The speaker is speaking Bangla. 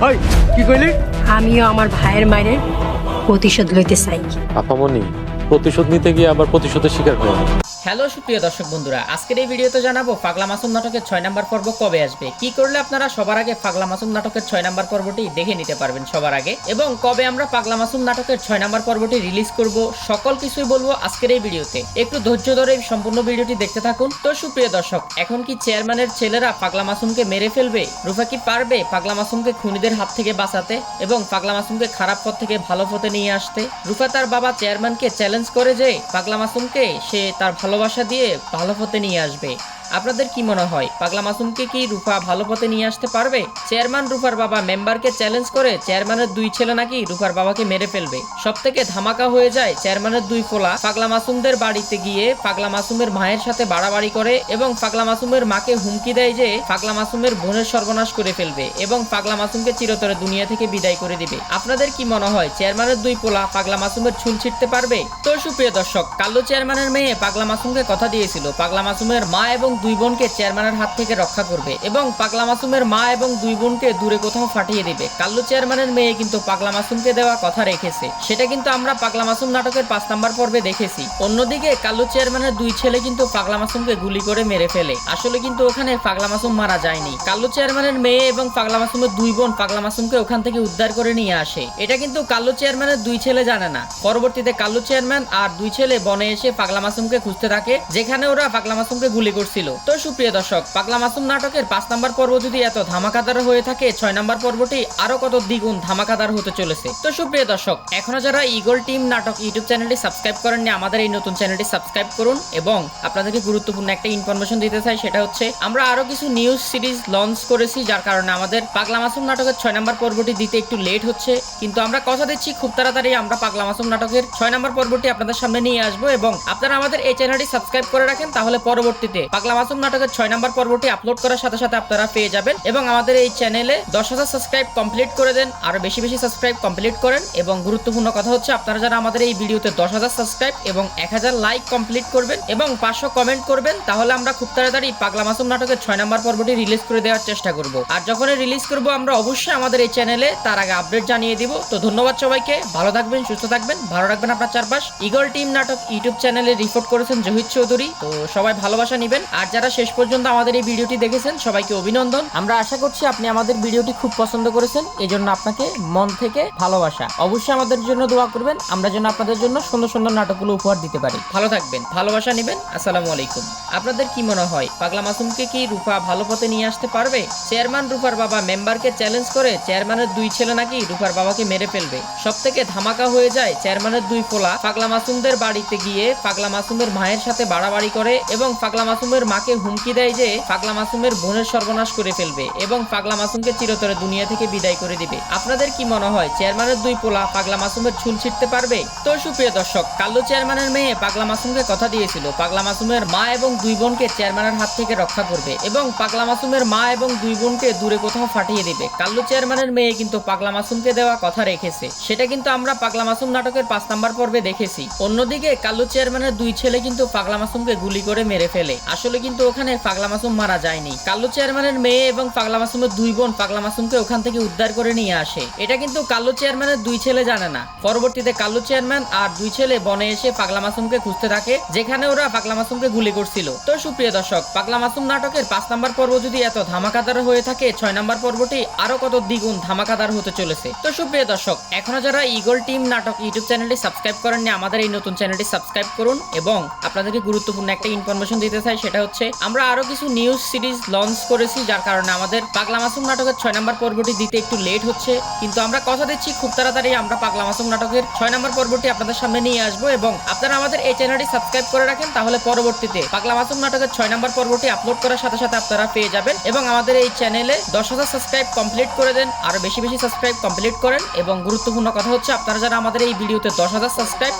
হয় কি কইলি আমিও আমার ভাইয়ের মায়ের প্রতিশোধ লইতে চাই আপামনি প্রতিশোধ নিতে গিয়ে আবার প্রতিশোধের শিকার হয়ে। হ্যালো সুপ্রিয় দর্শক বন্ধুরা, আজকের এই ভিডিওতে জানাব পাগলা মাসুম নাটকের ছয় নাম্বার পর্ব কবে আসবে? কি করলে আপনারা সবার আগে পাগলা মাসুম নাটকের ছয় নাম্বার পর্বটি দেখে নিতে পারবেন সবার আগে? এবং কবে আমরা পাগলা মাসুম নাটকের ছয় নাম্বার পর্বটি রিলিজ করব, সকল কিছুই বলব আজকের এই ভিডিওতে। একটু ধৈর্য ধরে সম্পূর্ণ ভিডিওটি দেখতে থাকুন। তো সুপ্রিয় দর্শক, এখন কি চেয়ারম্যানের ছেলেরা পাগলা মাসুমকে মেরে ফেলবে? রুফা কি পারবে পাগলা মাসুমকে খুনিদের হাত থেকে বাঁচাতে এবং পাগলা মাসুমকে খারাপ পথ থেকে ভালো পথে নিয়ে আসতে? রুফা তার বাবা চেয়ারম্যানকে চ্যালেঞ্জ করে যে পাগলা মাসুমকে সে তার ভালোবাসা দিয়ে ভালো পথে নিয়ে আসবে। আপনাদের কি মনে হয়? পাগলা মাসুমকে কি রুফা ভালো পথে নিয়ে আসতে পারবে? চেয়ারম্যান রুফার বাবা মেম্বারকে চ্যালেঞ্জ করে চেয়ারম্যানের দুই ছেলে নাকি রুফার বাবাকে মেরে ফেলবে? সব থেকে ধামাকা হয়ে যায় চেয়ারম্যানের দুই ফোলা। পাগলা মাসুমদের বাড়িতে গিয়ে পাগলা মাসুমের মায়ের সাথে বাড়াবাড়ি করে এবং পাগলা মাসুমের মাকে হুমকি দেয় যে পাগলা মাসুমের বোনের সর্বনাশ করে ফেলবে এবং পাগলা মাসুমকে চিরতরে দুনিয়া থেকে বিদায় করে দিবে। আপনাদের কি মনে হয় চেয়ারম্যানের দুই পোলা পাগলা মাসুমের ছুল ছিটতে পারবে? তো সুপ্রিয় দর্শক, কাল্লু চেয়ারম্যানের মেয়ে পাগলা মাসুমকে কথা দিয়েছিল। পাগলা মাসুমের মা এবং দুই বোনকে চেয়ারম্যানের হাত থেকে রক্ষা করবে এবং পাগলা মাসুমের মা এবং দুই বোনকে দূরে কোথাও ফাটিয়ে দিবে। কাল্লু চেয়ারম্যানের মেয়ে কিন্তু পাগলা মাসুমকে দেওয়া কথা রেখেছে। সেটা কিন্তু আমরা পাগলা মাসুম নাটকের পাঁচ নাম্বার পর্বে দেখেছি। অন্যদিকে কাল্লু চেয়ারম্যানের দুই ছেলে কিন্তু পাগলা মাসুমকে গুলি করে মেরে ফেলে। আসলে কিন্তু ওখানে পাগলা মাসুম মারা যায়নি। কাল্লু চেয়ারম্যানের মেয়ে এবং পাগলা মাসুমের দুই বোন পাগলা মাসুমকে ওখান থেকে উদ্ধার করে নিয়ে আসে। এটা কিন্তু কাল্লু চেয়ারম্যানের দুই ছেলে জানে না। পরবর্তীতে কাল্লু চেয়ারম্যান আর দুই ছেলে বনে এসে পাগলা মাসুমকে খুঁজতে থাকে, যেখানে ওরা পাগলা মাসুমকে গুলি করছিল। তো সুপ্রিয় দর্শক, পাগলা মাসুম নাটকের পাঁচ নাম্বার পর্ব যদি এত ধামাকাদার হয়ে থাকে, ছয় নাম্বার পর্বটি আরও কত দ্বিগুণ ধামাকাদার হতে চলেছে। তো সুপ্রিয় দর্শক, এখনও যারা ইগল টিম নাটক ইউটিউব চ্যানেলটি সাবস্ক্রাইব করেননি, আমাদের এই নতুন চ্যানেলটি সাবস্ক্রাইব করুন এবং আপনাদেরকে গুরুত্বপূর্ণ একটা ইনফরমেশন দিতে চাই, সেটা হচ্ছে আমরা আরও কিছু নিউজ সিরিজ লঞ্চ করেছি, যার কারণে আমাদের পাগলা মাসুম নাটকের ছয় নাম্বার পর্বটি দিতে একটু লেট হচ্ছে। কিন্তু আমরা কথা দিচ্ছি খুব তাড়াতাড়ি, আমরা পাগলা মাসুম নাটকের ছয় নাম্বার পর্বটি আপনাদের সামনে নিয়ে আসব এবং আপনারা আমাদের এই চ্যানেলটি সাবস্ক্রাইব করে রাখেন, তাহলে পরবর্তীতে পাগলা মাসুম নাটকের ছয় নাম্বার পর্বটি আপলোড করার সাথে সাথে আপনারা পেয়ে যাবেন এবং আমাদের এই চ্যানেলে দশ হাজার সাবস্ক্রাইব কমপ্লিট করে দেন, আরও বেশি বেশি সাবস্ক্রাইব কমপ্লিট করেন এবং গুরুত্বপূর্ণ কথা হচ্ছে আপনারা যারা আমাদের এই ভিডিওতে দশ হাজার সাবস্ক্রাইব এবং এক হাজার লাইক কমপ্লিট করবেন এবং পাঁচশো কমেন্ট করবেন, তাহলে আমরা খুব তাড়াতাড়ি পাগলা মাসুম নাটকের ছয় নাম্বার পর্বটি রিলিজ করে দেওয়ার চেষ্টা করব। আর যখন রিলিজ করব, আমরা অবশ্যই আমাদের এই চ্যানেলে তার আগে আপডেট জানিয়ে দিব। তো ধন্যবাদ সবাইকে, ভালো থাকবেন, সুস্থ থাকবেন, ভালো রাখবেন আপনার চারপাশ। ইগল টিম নাটক ইউটিউব চ্যানেলে রিপোর্ট করেছেন জহিদ চৌধুরী, তো সবাই ভালোবাসা নেবেন। আর যারা শেষ পর্যন্ত আমাদের এই ভিডিওটি দেখেছেন, সবাইকে অভিনন্দন। আমরা আশা করছি আপনি আমাদের ভিডিওটি খুব পছন্দ করেছেন। এই জন্য আপনাকে মন থেকে ভালোবাসা। অবশ্যই আমাদের জন্য দোয়া করবেন। আমরা যেন আপনাদের জন্য সুন্দর সুন্দর নাটকগুলো উপহার দিতে পারি। ভালো থাকবেন। ভালোবাসা নেবেন। আসসালামু আলাইকুম। আপনাদের কি মনে হয়, পাগলা মাসুমকে কি রূপা ভালো পথে নিয়ে আসতে পারবে? চেয়ারম্যান রূপার বাবা মেম্বারকে চ্যালেঞ্জ করে চেয়ারম্যানের দুই ছেলে নাকি রূপার বাবাকে মেরে ফেলবে? সব থেকে ধামাকা হয়ে যায় চেয়ারম্যানের দুই ফোলা। পাগলা মাসুমদের বাড়িতে গিয়ে পাগলা মাসুমের মায়ের সাথে বাড়াবাড়ি করে এবং পাগলা মাসুমের মাকে হুমকি দেয় যে পাগলা মাসুমের বোনের সর্বনাশ করে ফেলবে এবং পাগলা মাসুমকে চিরতরে দুনিয়া থেকে বিদায় করে দিবে। আপনাদের কি মনে হয়, চেয়ারম্যানের দুই পোলা পাগলা মাসুমের ছুল ছিটতে পারবে? তো সুপ্রিয় দর্শক, কাল্লু চেয়ারম্যানের মেয়ে পাগলা মাসুমকে কথা দিয়েছিল পাগলা মাসুমের মা এবং দুই বোনকে চেয়ারম্যানের হাত থেকে রক্ষা করবে এবং পাগলা মাসুমের মা এবং দুই বোনকে দূরে কোথাও ফাটিয়ে দিবে। কাল্লু চেয়ারম্যানের মেয়ে কিন্তু পাগলা মাসুমকে দেওয়া কথা রেখেছে। সেটা কিন্তু আমরা পাগলা মাসুম নাটকের পাঁচ নাম্বার পর্বে দেখেছি। অন্যদিকে কাল্লু চেয়ারম্যানের দুই ছেলে কিন্তু পাগলা মাসুমকে গুলি করে মেরে ফেলে। আসলে কিন্তু ওখানে পাগলা মাসুম মারা যায়নি। কাল্লু চেয়ারম্যানের মেয়ে এবং পাগলা মাসুমের দুই বোন পাগলা মাসুমকে ওখান থেকে উদ্ধার করে নিয়ে আসে। এটা কিন্তু কাল্লু চেয়ারম্যানের দুই ছেলে জানে না। পরবর্তীতে কাল্লু চেয়ারম্যান আর দুই ছেলে বনে এসে পাগলা মাসুমকে খুঁজতে থাকে, যেখানে ওরা পাগলা মাসুমকে গুলি করছিল। তো সুপ্রিয় দর্শক পাগলা মাসুম নাটকের পাঁচ নাম্বার পর্ব যদি এত ধামাকাদার হয়ে থাকে, ছয় নাম্বার পর্বটি আরও কত দ্বিগুণ ধামাকাদার হতে চলেছে। তো সুপ্রিয় দর্শক, এখনও যারা ইগল টিম নাটক ইউটিউব চ্যানেলটি সাবস্ক্রাইব করেননি, আমাদের এই নতুন চ্যানেলটি সাবস্ক্রাইব করুন এবং আপনাদেরকে গুরুত্বপূর্ণ একটা ইনফরমেশন দিতে চাই, সেটা হচ্ছে আমরা আরও কিছু নিউজ সিরিজ লঞ্চ করেছি, যার কারণে আমাদের পাগলা মাসুম নাটকের ছয় নাম্বার পর্বটি দিতে একটু লেট হচ্ছে। কিন্তু আমরা কথা দিচ্ছি খুব তাড়াতাড়ি, আমরা পাগলা মাসুম নাটকের ছয় নাম্বার পর্বটি আপনাদের সামনে নিয়ে আসব এবং আপনারা আমাদের এই চ্যানেলটি সাবস্ক্রাইব করে রাখেন, তাহলে পরবর্তীতে পাগলা মাসুম নাটকের ছয় নম্বর পর্বটি আপলোড করার সাথে সাথে আপনারা পেয়ে যাবেন এবং আমাদের এই চ্যানেলে দশ হাজার সাবস্ক্রাইব কমপ্লিট করে দেন, আরও বেশি বেশি সাবস্ক্রাইব কমপ্লিট করেন এবং গুরুত্বপূর্ণ কথা হচ্ছে আপনারা যারা আমাদের এই ভিডিওতে দশ হাজার সাবস্ক্রাইব